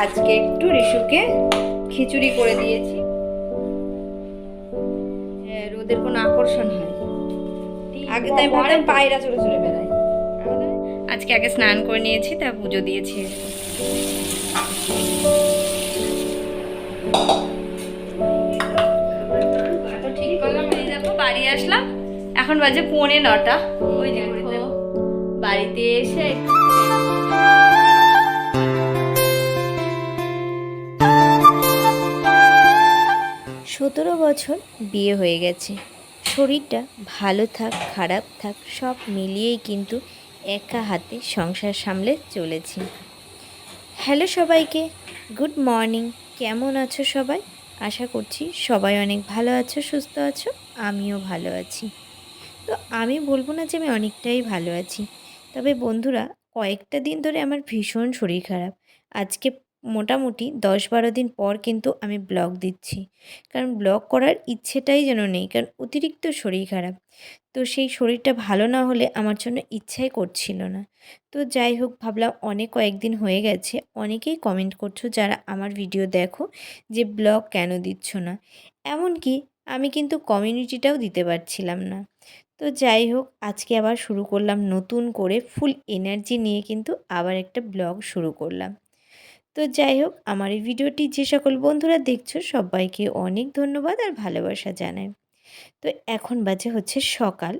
আজকে একটু রিশুকে খিচুড়ি করে দিয়েছি। হ্যাঁ, রোদের কোনো আকর্ষণ হয়। আগে তাই ভাবতাম পায়রা চলে চলে বেড়ায়। আজকে আগে স্নান করে নিয়েছি তা পুজো দিয়েছি। ঠিক করলাম। এই দেখো বাড়ি আসলাম। এখন বাজে পৌনে নটা। ওই যে বাড়িতে এসে একটু সতেরো বছর বিয়ে হয়ে গেছে। শরীরটা ভালো থাক, খারাপ থাক, সব মিলিয়েই কিন্তু একা হাতে সংসার সামলে চলেছি। হ্যালো সবাইকে, গুড মর্নিং। কেমন আছো সবাই? আশা করছি সবাই অনেক ভালো আছো, সুস্থ আছো, আমিও ভালো আছি। তো আমি বলব না যে আমি অনেকটাই ভালো আছি। তবে বন্ধুরা, কয়েকটা দিন ধরে আমার ভীষণ শরীর খারাপ। আজকে মোটামুটি দশ বারো দিন পর কিন্তু আমি ব্লগ দিচ্ছি। কারণ ব্লগ করার ইচ্ছেটাই যেন নেই, কারণ অতিরিক্ত শরীর খারাপ। তো সেই শরীরটা ভালো না হলে আমার জন্য ইচ্ছাই করছিল না। তো যাই হোক, ভাবলাম অনেক কয়েকদিন হয়ে গেছে, অনেকেই কমেন্ট করছ যারা আমার ভিডিও দেখো যে ব্লগ কেন দিচ্ছ না। এমনকি আমি কিন্তু কমিউনিটিটাও দিতে পারছিলাম না। তো যাই হোক, আজকে আবার শুরু করলাম নতুন করে ফুল এনার্জি নিয়ে কিন্তু আবার একটা ব্লগ শুরু করলাম। তো যাই হোক, আমার এই ভিডিওটি যে সকল বন্ধুরা দেখছ, সবাইকে অনেক ধন্যবাদ আর ভালোবাসা জানাই। তো এখন বাজে হচ্ছে সকাল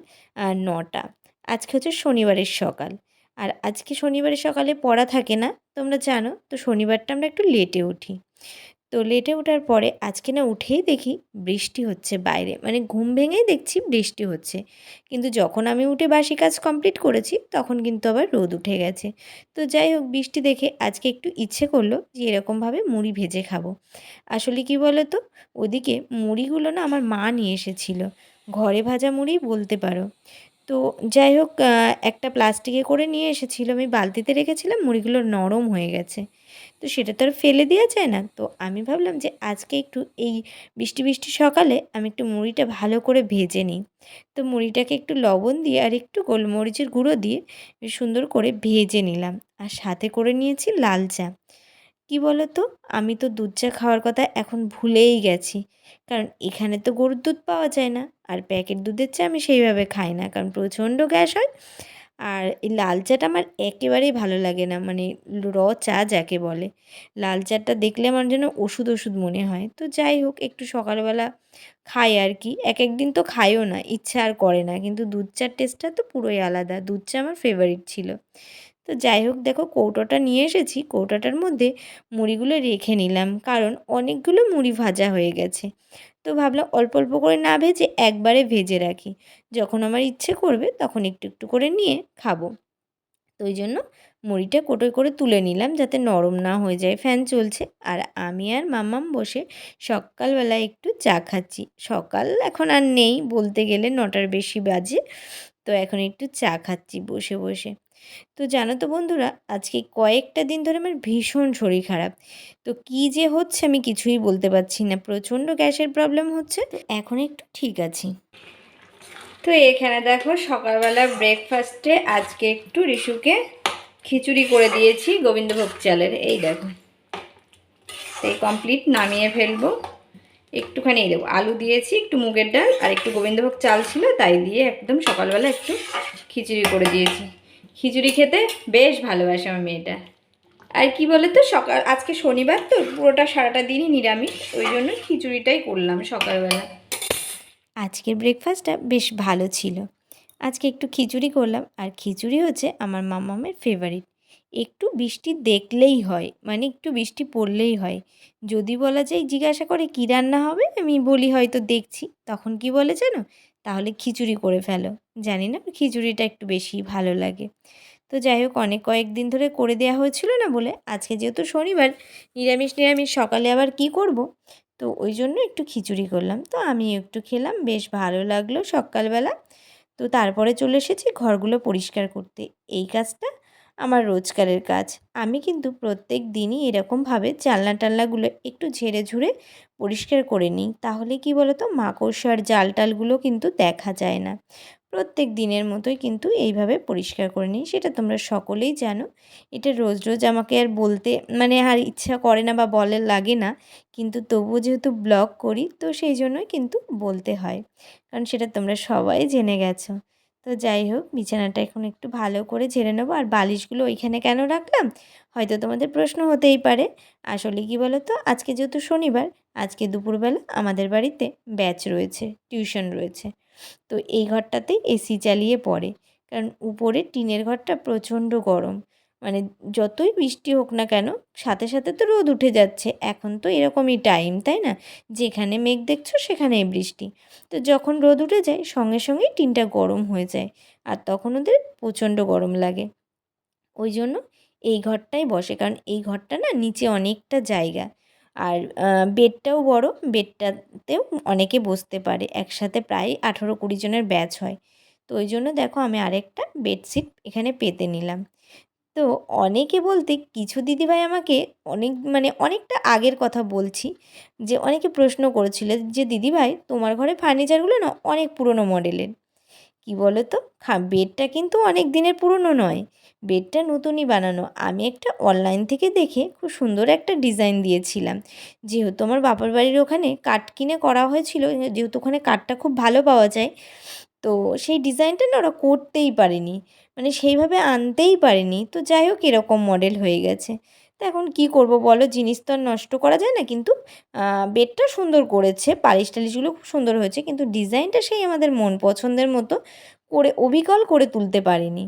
নটা। আজকে হচ্ছে শনিবারের সকাল। আর আজকে শনিবারের সকালে পড়া থাকে না, তোমরা জানো, তো শনিবারটা আমরা একটু লেটে উঠি। তো লেটে ওঠার পরে আজকে না উঠেই দেখি বৃষ্টি হচ্ছে বাইরে। মানে ঘুম ভেঙেই দেখছি বৃষ্টি হচ্ছে। কিন্তু যখন আমি উঠে বাসি কাজ কমপ্লিট করেছি, তখন কিন্তু আবার রোদ উঠে গেছে। তো যাই হোক, বৃষ্টি দেখে আজকে একটু ইচ্ছে করল যে এরকমভাবে মুড়ি ভেজে খাব। আসলে কি বলো তো ওদিকে মুড়িগুলো না আমার মা নিয়ে এসেছিল। ঘরে ভাজা মুড়ি বলতে পারো। তো যাই হোক একটা প্লাস্টিকে করে নিয়ে এসেছিল। আমি বালতিতে রেখেছিলাম, মুড়িগুলো নরম হয়ে গেছে। তো সেটা তো আর ফেলে দেওয়া যায় না। তো আমি ভাবলাম যে আজকে একটু এই বৃষ্টি বৃষ্টি সকালে আমি একটু মুড়িটা ভালো করে ভেজে নিই। তো মুড়িটাকে একটু লবণ দিয়ে আর একটু গোলমরিচের গুঁড়ো দিয়ে সুন্দর করে ভেজে নিলাম। আর সাথে করে নিয়েছি লাল চা। কি বলো তো আমি তো দুধ চা খাওয়ার কথা এখন ভুলেই গেছি। কারণ এখানে তো গরুর দুধ পাওয়া যায় না। আর প্যাকেট দুধের চা আমি সেইভাবে খাই না। কারণ প্রচণ্ড গ্যাস হয়। আর এই লাল চাটা আমার একেবারেই ভালো লাগে না মানে র চা যাকে বলে। লাল চাটা দেখলে আমার যেন ওষুধ ওষুধ মনে হয়। তো যাই হোক, একটু সকালবেলা খাই আর কি। এক একদিন তো খাইও না, ইচ্ছা আর করে না। কিন্তু দুধ চার টেস্টটা তো পুরোই আলাদা। দুধ চা আমার ফেভারিট ছিল। তো যাই হোক, দেখো কৌটোটা নিয়ে এসেছি। কৌটোটার মধ্যে মুড়িগুলো রেখে নিলাম, কারণ অনেকগুলো মুড়ি ভাজা হয়ে গেছে। তো ভাবলাম অল্প অল্প করে না ভেজে একবারে ভেজে রাখি। যখন আমার ইচ্ছে করবে তখন একটু একটু করে নিয়ে খাব। তো ওই জন্য মুড়িটা কোটোয় করে তুলে নিলাম যাতে নরম না হয়ে যায়, ফ্যান চলছে। আর আমি আর মাম্মাম বসে সকালবেলা একটু চা খাচ্ছি। সকাল এখন আর নেই, বলতে গেলে নটার বেশি বাজে। তো এখন একটু চা খাচ্ছি বসে বসে। তো জানো তো বন্ধুরা, আজকে কয়েকটা দিন ধরে আমার ভীষণ শরীর খারাপ। তো কী যে হচ্ছে আমি কিছুই বলতে পারছি না, প্রচণ্ড গ্যাসের প্রবলেম হচ্ছে এখন একটু ঠিক আছি। তো এখানে দেখো সকালবেলা ব্রেকফাস্টে আজকে একটু রিশুকে খিচুড়ি করে দিয়েছি গোবিন্দভোগ চালের, এই দেখো। এই কমপ্লিট নামিয়ে ফেলব, একটুখানি এই দেবো আলু দিয়েছি, একটু মুগের ডাল আর একটু গোবিন্দভোগ চাল ছিল, তাই দিয়ে একদম সকালবেলা একটু খিচুড়ি করে দিয়েছি। খিচুড়ি খেতে বেশ ভালোবাসে আমার মেয়েটা। আর কি বলে তো সকাল, আজকে শনিবার তো পুরোটা সারাটা দিনই নিরামিষ, ওই জন্য খিচুড়িটাই করলাম সকালবেলা। আজকের ব্রেকফাস্টটা বেশ ভালো ছিল। আজকে একটু খিচুড়ি করলাম, আর খিচুড়ি হচ্ছে আমার মামামের ফেভারিট একটু বৃষ্টি দেখলেই হয় মানে একটু বৃষ্টি পড়লেই হয়। যদি বলা যায় জিজ্ঞাসা করে কী রান্না হবে, আমি বলি হয়তো দেখছি। তখন কি বলে জানো? তাহলে খিচুড়ি করে ফেলো। জানি না, খিচুড়িটা একটু বেশি ভালো লাগে। তো যাই হোক, অনেক কয়েকদিন ধরে করে দেওয়া হয়েছিল না বলে, আজকে যেহেতু শনিবার, নিরামিষ নিরামিষ সকালে আবার কি করব? তো ওই জন্য একটু খিচুড়ি করলাম। তো আমি একটু খেলাম, বেশ ভালো লাগল সকালবেলা। তো তারপরে চলে এসেছি ঘরগুলো পরিষ্কার করতে। এই কাজটা আমার রোজকারের কাজ। আমি কিন্তু প্রত্যেক দিনই এরকমভাবে জানলা টালনাগুলো একটু ঝেড়ে ঝুড়ে পরিষ্কার করে নিই। তাহলে কি বলো তো মাকড়সার জাল টালগুলো কিন্তু দেখা যায় না। প্রত্যেক দিনের মতোই কিন্তু এইভাবে পরিষ্কার করে নিই। সেটা তোমরা সকলেই জানো। এটা রোজ রোজ আমাকে আর বলতে মানে আর ইচ্ছা করে না বা বলে লাগে না। কিন্তু তবুও যেহেতু ব্লগ করি, তো সেই জন্যই কিন্তু বলতে হয়। কারণ সেটা তোমরা সবাই জেনে গেছো। তো যাই হোক, বিছানাটা এখন একটু ভালো করে ঝেড়ে নেব। আর বালিশগুলো ওইখানে কেন রাখলাম? হয়তো তোমাদের প্রশ্ন হতেই পারে। আসলে কি বলো তো আজকে যেহেতু শনিবার, আজকে দুপুরবেলা আমাদের বাড়িতে ব্যাচ রয়েছে, টিউশন রয়েছে। তো এই ঘরটাতে এসি চালিয়ে পড়ে। কারণ উপরে টিনের ঘরটা প্রচণ্ড গরম। মানে যতই বৃষ্টি হোক না কেন, সাথে সাথে তো রোদ উঠে যাচ্ছে। এখন তো এরকমই টাইম তাই না? যেখানে মেঘ দেখছ সেখানেই বৃষ্টি। তো যখন রোদ উঠে যায়, সঙ্গে সঙ্গেই টিনটা গরম হয়ে যায়, আর তখন ওদের প্রচণ্ড গরম লাগে। ওই জন্য এই ঘরটাই বসে, কারণ এই ঘরটা না নিচে অনেকটা জায়গা। আর বেডটাও বড়, বেডটাতেও অনেকে বসতে পারে। একসাথে প্রায় আঠেরো কুড়ি জনের ব্যাচ হয়। তো ওই জন্য দেখো আমি আরেকটা বেডশিট এখানে পেতে নিলাম। তো অনেকে বলতে কিছু দিদিভাই আমাকে অনেক মানে অনেকটা আগের কথা বলছি। যে অনেকে প্রশ্ন করেছিল যে, দিদিভাই, তোমার ঘরে ফার্নিচারগুলো না অনেক পুরনো মডেলের? কি বলো তো খা, বেডটা কিন্তু অনেক দিনের পুরনো নয়। বেডটা নতুনই বানানো। আমি একটা অনলাইন থেকে দেখে খুব সুন্দর একটা ডিজাইন দিয়েছিলাম। যেহেতু আমার বাপের বাড়ির ওখানে কাঠ কিনে করা হয়েছিল, যেহেতু ওখানে কাঠটা খুব ভালো পাওয়া যায়, তো সেই ডিজাইনটা না ওরা করতেই পারেনি। মানে সেইভাবে আনতেই পারিনি। তো যাই হোক, এরকম মডেল হয়ে গেছে। তো এখন কি করব বলো? জিনিস তো আর নষ্ট করা যায় না, কিন্তু বেডটা সুন্দর করেছে। পালিশ টালিশগুলো খুব সুন্দর হয়েছে, কিন্তু ডিজাইনটা সেই আমাদের মন পছন্দের মতো করে, অবিকল করে তুলতে পারিনি।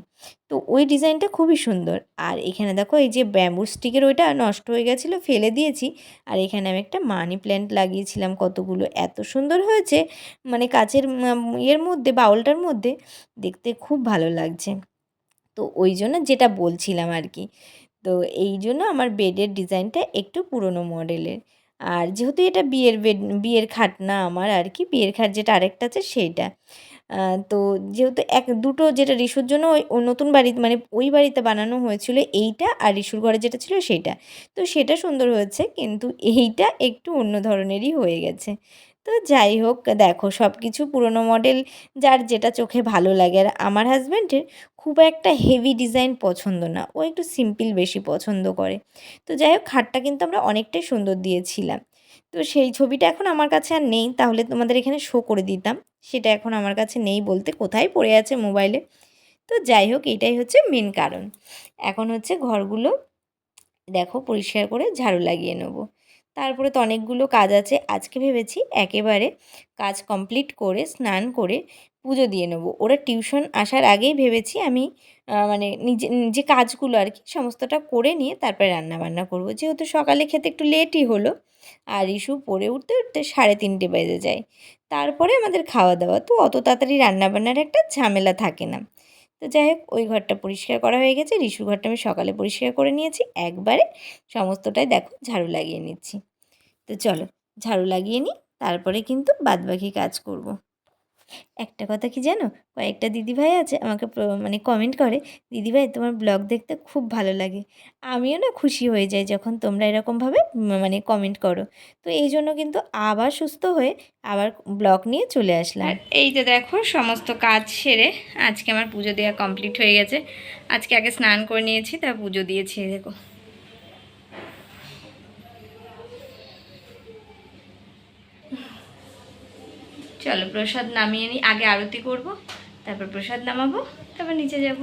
তো ওই ডিজাইনটা খুবই সুন্দর। আর এখানে দেখো, এই যে ব্যাম্বু স্টিকের ওইটা নষ্ট হয়ে গেছিল, ফেলে দিয়েছি। আর এখানে আমি একটা মানি প্ল্যান্ট লাগিয়েছিলাম কতগুলো। এত সুন্দর হয়েছে মানে কাচের ইয়ের মধ্যে, বাউলটার মধ্যে, দেখতে খুব ভালো লাগছে। তো ওই জন্য যেটা বলছিলাম আর কি তো এই জন্য আমার বেডের ডিজাইনটা একটু পুরনো মডেলের আর যেহেতু এটা বিয়ের বেড বিয়ের খাট না আমার আর কি বিয়ের খাট যেটা আরেকটা আছে সেইটা। তো যেহেতু এক, দুটো যেটা রিসুর জন্য ওই নতুন বাড়ি মানে ওই বাড়িতে বানানো হয়েছিল এইটা আর রিশুর ঘরে যেটা ছিল সেইটা। তো সেটা সুন্দর হয়েছে, কিন্তু এইটা একটু অন্য ধরনেরই হয়ে গেছে। তো যাই হোক, দেখো সব কিছু পুরনো মডেল যার যেটা চোখে ভালো লাগে। আর আমার হাজব্যান্ডের খুব একটা হেভি ডিজাইন পছন্দ না। ও একটু সিম্পল বেশি পছন্দ করে। তো যাই হোক খাটটা কিন্তু আমরা অনেকটাই সুন্দর দিয়েছিলাম। তো সেই ছবিটা এখন আমার কাছে আর নেই। তাহলে তোমাদের এখানে শো করে দিতাম। সেটা এখন আমার কাছে নেই বলতে কোথায় পড়ে আছে মোবাইলে তো যাই হোক, এটাই হচ্ছে মেন কারণ। এখন হচ্ছে ঘরগুলো দেখো পরিষ্কার করে ঝাড়ু লাগিয়ে নেব। তারপরে তো অনেকগুলো কাজ আছে। আজকে ভেবেছি একেবারে কাজ কমপ্লিট করে, স্নান করে পুজো দিয়ে নেব। ওরা টিউশন আসার আগেই ভেবেছি আমি মানে নিজে যে কাজগুলো আর কি সমস্তটা করে নিয়ে তারপরে রান্না বান্না করব। যেহেতু সকালে খেতে একটু লেটই হলো, আর ইস্যু পড়ে উঠতে উঠতে সাড়ে তিনটে বেজে যায়। তারপরে আমাদের খাওয়া দাওয়া তো অত তাড়াতাড়ি রান্নাবান্নার একটা ঝামেলা থাকে না। তো যাই হোক, ওই ঘরটা পরিষ্কার করা হয়ে গেছে। রিসুর ঘরটা আমি সকালে পরিষ্কার করে নিয়েছি। একবারে সমস্তটাই দেখো, ঝাড়ু লাগিয়ে নিচ্ছি। তো চলো, ঝাড়ু লাগিয়ে নিই, তারপরে কিন্তু বাদবাকি কাজ করব। একটা কথা কি জানো? কয়েকটা দিদিভাই আছে, আমাকে মানে কমেন্ট করে, দিদিভাই, তোমার ব্লগ দেখতে খুব ভালো লাগে। আমিও না খুশি হয়ে যাই যখন তোমরা এরকমভাবে মানে কমেন্ট করো। তো এই জন্য কিন্তু আবার সুস্থ হয়ে আবার ব্লগ নিয়ে চলে আসলাম। আর এই যে দেখো, সমস্ত কাজ সেরে আজকে আমার পুজো দেওয়া কমপ্লিট হয়ে গেছে। আজকে আগে স্নান করে নিয়েছি তার পুজো দিয়েছি দেখো চলো প্রসাদ নামিয়ে নিই আগে আরতি করব, তারপর প্রসাদ নামাবো, তারপর নিচে যাব।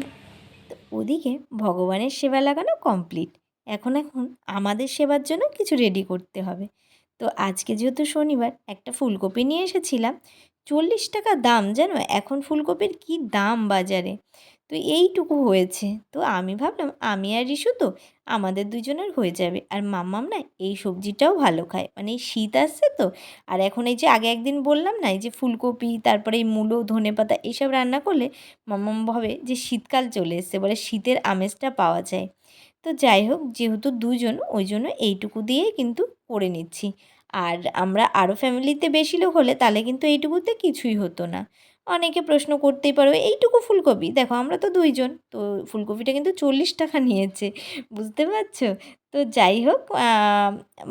তো ওদিকে ভগবানের সেবা লাগানো কমপ্লিট। এখন এখন আমাদের সেবার জন্য কিছু রেডি করতে হবে। তো আজকে যেহেতু শনিবার, একটা ফুলকপি নিয়ে এসেছিলাম। চল্লিশ টাকা দাম, জানো? এখন ফুলকপির কি দাম বাজারে? তো এইটুকু হয়েছে। তো আমি ভাবলাম, আমি আর রিশু তো আমাদের দুজনের হয়ে যাবে। আর মাম্মাম না এই সবজিটাও ভালো খায়। মানে এই শীত আসছে তো, আর এখন এই যে আগে একদিন বললাম না, এই যে ফুলকপি, তারপরে এই মূলো, ধনে পাতা এইসব রান্না করলে মাম্মাম ভাবে যে শীতকাল চলে এসছে বলে শীতের আমেজটা পাওয়া যায়। তো যাই হোক, যেহেতু দুজন, ওই জন্য এইটুকু দিয়েই কিন্তু করে নিচ্ছি। আর আমরা আরও ফ্যামিলিতে বেশি লোক হলে তাহলে কিন্তু এইটুকুতে কিছুই হতো না। অনেকে প্রশ্ন করতেই পারো, এইটুকু ফুলকপি? দেখো, আমরা তো দুইজন, তো ফুলকপিটা কিন্তু চল্লিশ টাকা নিয়েছে, বুঝতে পারছ? তো যাই হোক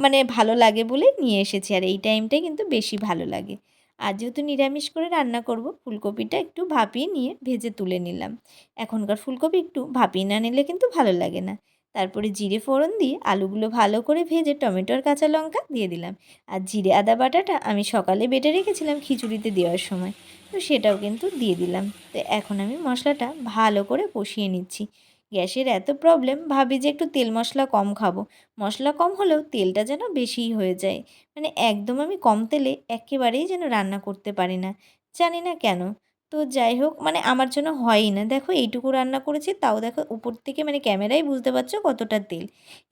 মানে ভালো লাগে বলে নিয়ে এসেছি, আর এই টাইমটাই কিন্তু বেশি ভালো লাগে। আর যেহেতু নিরামিষ করে রান্না করব, ফুলকপিটা একটু ভাপিয়ে নিয়ে ভেজে তুলে নিলাম। এখনকার ফুলকপি একটু ভাপিয়ে না নিলে কিন্তু ভালো লাগে না। তারপরে জিরে ফোড়ন দিয়ে আলুগুলো ভালো করে ভেজে টমেটোর কাঁচা লঙ্কা দিয়ে দিলাম। আর জিরে আদা বাটাটা আমি সকালে বেটে রেখেছিলাম খিচুড়িতে দেওয়ার সময়। তো সেটাও কিন্তু দিয়ে দিলাম। তো এখন আমি মশলাটা ভালো করে কষিয়ে নিচ্ছি। গ্যাসের এত প্রবলেম ভাবি যে একটু তেল মশলা কম খাব। মশলা কম হলেও তেলটা যেন বেশিই হয়ে যায়। মানে একদম আমি কম তেলে একেবারেই যেন রান্না করতে পারি না। জানি না কেন। তো যাই হোক মানে আমার জন্য হয়ই না। দেখো এইটুকু রান্না করেছি, তাও দেখো উপর থেকে মানে ক্যামেরাই বুঝতে পারছ কতটা তেল।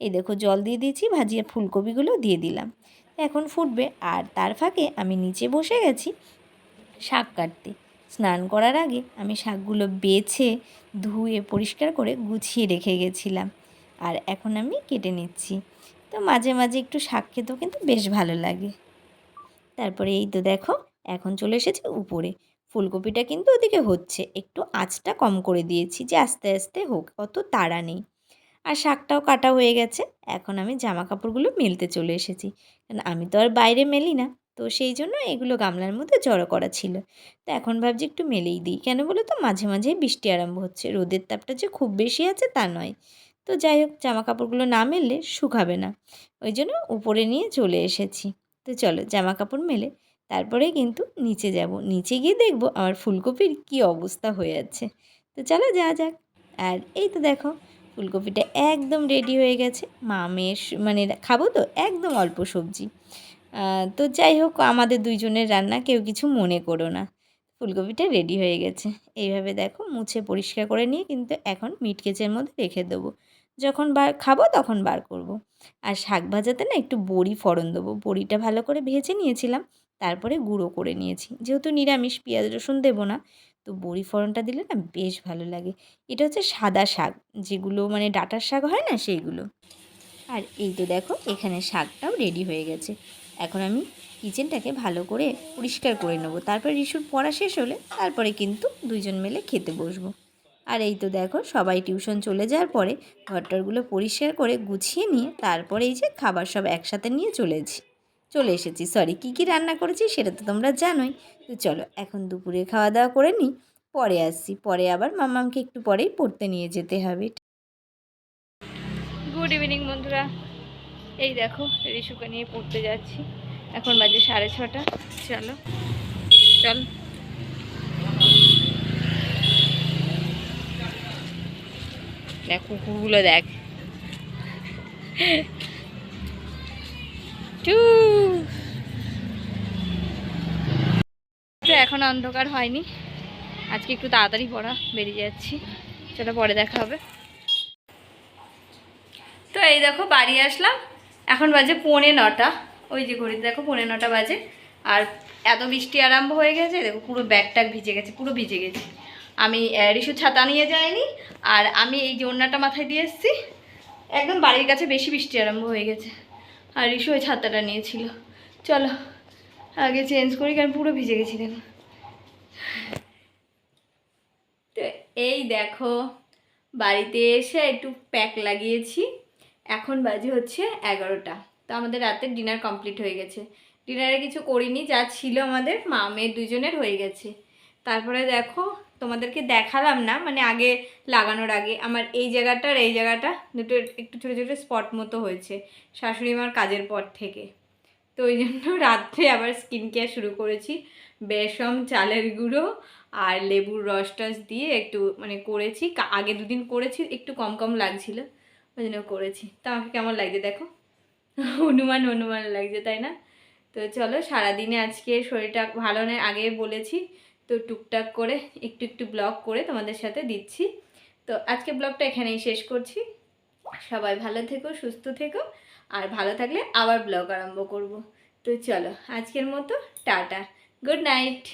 এই দেখো জল দিয়ে দিয়েছি, ভাজিয়ে ফুলকপিগুলো দিয়ে দিলাম। এখন ফুটবে, আর তার ফাঁকে আমি নিচে বসে গেছি। শাক কাটতে। স্নান করার আগে আমি শাকগুলো বেছে, ধুয়ে, পরিষ্কার করে গুছিয়ে রেখে গেছিলাম। আর এখন আমি কেটে নিচ্ছি। তো মাঝে মাঝে একটু শাক খেতেও কিন্তু বেশ ভালো লাগে। তারপরে এই তো দেখো, এখন চলে এসেছে উপরে। ফুলকপিটা কিন্তু ওদিকে হচ্ছে। একটু আঁচটা কম করে দিয়েছি যে আস্তে আস্তে হোক, অত তাড়া নেই। আর শাকটাও কাটা হয়ে গেছে। এখন আমি জামা কাপড়গুলো মেলতে চলে এসেছি। কারণ আমি তো আর বাইরে মেলি না। তো সেই জন্য এগুলো গামলার মধ্যে জড়ো করা ছিল। তো এখন ভাবছি একটু মেলেই দিই। কেন বলো তো? মাঝে মাঝে বৃষ্টি আরম্ভ হচ্ছে। রোদের তাপটা যে খুব বেশি আছে তা নয়। তো যাই হোক জামা কাপড়গুলো না মেললে শুকাবে না। ওই জন্য উপরে নিয়ে চলে এসেছি। তো চলো জামা কাপড় মেলে তারপরে কিন্তু নিচে যাব। নিচে গিয়ে দেখব আমার ফুলকপির কী অবস্থা হয়ে আছে। তো চলো যাওয়া যাক। আর এই তো দেখো, ফুলকপিটা একদম রেডি হয়ে গেছে। মা মেয়ের মানে খাব তো? একদম অল্প সবজি। তো যাই হোক, আমাদের দুইজনের রান্না কেউ কিছু মনে করো না। ফুলকপিটা রেডি হয়ে গেছে। এইভাবে দেখো, মুছে পরিষ্কার করে নিয়ে কিন্তু এখন মিট কেচের মধ্যে রেখে দেবো। যখন বার, খাব তখন বার করব। আর শাক ভাজাতে না একটু বড়ি ফোড়ন দেবো। বড়িটা ভালো করে ভেজে নিয়েছিলাম, তারপরে গুঁড়ো করে নিয়েছি। যেহেতু নিরামিষ, পেঁয়াজ, রসুন দেবো না, তো বড়ি ফোড়নটা দিলে না বেশ ভালো লাগে। এটা হচ্ছে সাদা শাক, যেগুলো মানে ডাটার শাক হয় না সেইগুলো। আর এই তো দেখো, এখানে শাকটাও রেডি হয়ে গেছে। এখন আমি কিচেনটাকে ভালো করে পরিষ্কার করে নেব। তারপরে রিসুর পড়া শেষ হলে তারপরে কিন্তু দুইজন মিলে খেতে বসবো। আর এই তো দেখো, সবাই টিউশন চলে যাওয়ার পরে ঘরটরগুলো পরিষ্কার করে গুছিয়ে নিয়ে তারপরে এই যে খাবার সব একসাথে নিয়ে চলেছি। চলে এসেছি। সরি কী কী রান্না করেছি সেটা তো তোমরা জানোই। তো চলো, এখন দুপুরে খাওয়া দাওয়া করে নিই। পরে আসছি। পরে আবার মামামকে একটু পরেই পড়তে নিয়ে যেতে হবে। গুড ইভিনিং বন্ধুরা। এই দেখো, রিশুকে নিয়ে পড়তে যাচ্ছি। এখন বাজে সাড়ে ছটা। চলো, চল। দেখ, কুকুরগুলো দেখ। এখন অন্ধকার হয়নি। আজকে একটু তাড়াতাড়ি পড়া, বেরিয়ে যাচ্ছি। চলো, পরে দেখা হবে। তো এই দেখো, বাড়ি আসলাম। এখন বাজে পৌনে নটা। ওই যে ঘড়িতে দেখো পৌনে নটা বাজে। আর এত বৃষ্টি আরম্ভ হয়ে গেছে, দেখো পুরো ব্যাগ ট্যাগ ভিজে গেছে, পুরো ভিজে গেছে। আমি রিশু ছাতা নিয়ে যাইনি আর আমি এই ওড়নাটা মাথায় দিয়ে এসেছি, একদম বাড়ির কাছে বেশি বৃষ্টি আরম্ভ হয়ে গেছে। আর রিশু ওই ছাতাটা নিয়েছিল। চলো, আগে চেঞ্জ করি, কারণ পুরো ভিজে গেছি, দেখো। তো এই দেখো, বাড়িতে এসে একটু প্যাক লাগিয়েছি। এখন বাজে হচ্ছে এগারোটা। তো আমাদের রাতের ডিনার কমপ্লিট হয়ে গেছে। ডিনারে কিছু করিনি, যা ছিল আমাদের, মা, মেয়ে দুজনের হয়ে গেছে। তারপরে দেখো, তোমাদেরকে দেখালাম না মানে আগে লাগানোর আগে। আমার এই জায়গাটার এই জায়গাটা দুটো একটু ছোটো ছোটো স্পট মতো হয়েছে, শাশুড়ি মার কাজের পর থেকে। তো ওই জন্য রাত্রে আবার স্কিন কেয়ার শুরু করেছি। বেসম চালের গুঁড়ো আর লেবুর রস টস দিয়ে একটু মানে করেছি। আগে দুদিন করেছি, একটু কম কম লাগছিল। ওই জন্য করেছি। তো আমাকে কেমন লাগছে দেখো? হনুমান হনুমান লাগছে, তাই না? তো চলো, সারাদিনে আজকে শরীরটা ভালো নয়, আগে বলেছি, তো টুকটাক করে একটু একটু ব্লগ করে তোমাদের সাথে দিচ্ছি। তো আজকে ব্লগটা এখানেই শেষ করছি। সবাই ভালো থেকো, সুস্থ থেকো, আর ভালো থাকলে আবার ব্লগ আরম্ভ করব। তো চলো, আজকের মতো, টাটা। Good night.